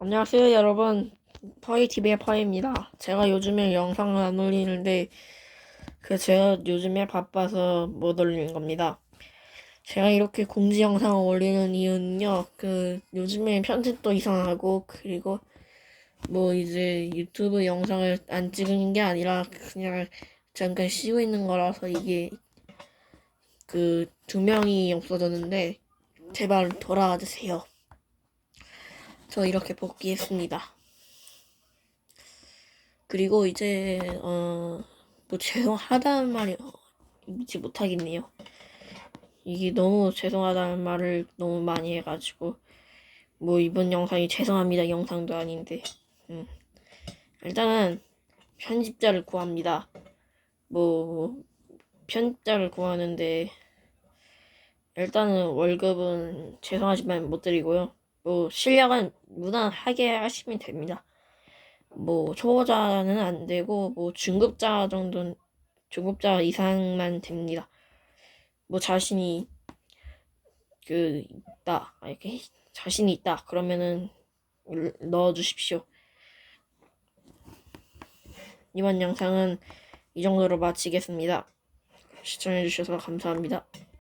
안녕하세요 여러분. 퍼이TV의 퍼입니다. 제가 요즘에 영상을 안 올리는데 그 제가 요즘에 바빠서 못 올리는 겁니다. 제가 이렇게 공지 영상을 올리는 이유는요 그 요즘에 편집도 이상하고 그리고 뭐 이제 유튜브 영상을 안 찍는 게 아니라 그냥 잠깐 쉬고 있는 거라서 이게 그 두 명이 없어졌는데 제발 돌아와 주세요 저 이렇게 복귀했습니다. 그리고 이제 어 뭐 죄송하다는 말이 어, 잊지 못하겠네요. 이게 너무 죄송하다는 말을 너무 많이 해가지고 뭐 이번 영상이 죄송합니다 영상도 아닌데 음. 일단은 편집자를 구합니다. 뭐 편집자를 구하는데 일단은 월급은 죄송하지만 못 드리고요. 뭐 실력은 무난하게 하시면 됩니다. 뭐 초보자는 안 되고 뭐 중급자 정도 중급자 이상만 됩니다. 뭐 자신이 그 있다 아, 이렇게 자신이 있다 그러면은 넣어 주십시오. 이번 영상은 이 정도로 마치겠습니다. 시청해 주셔서 감사합니다.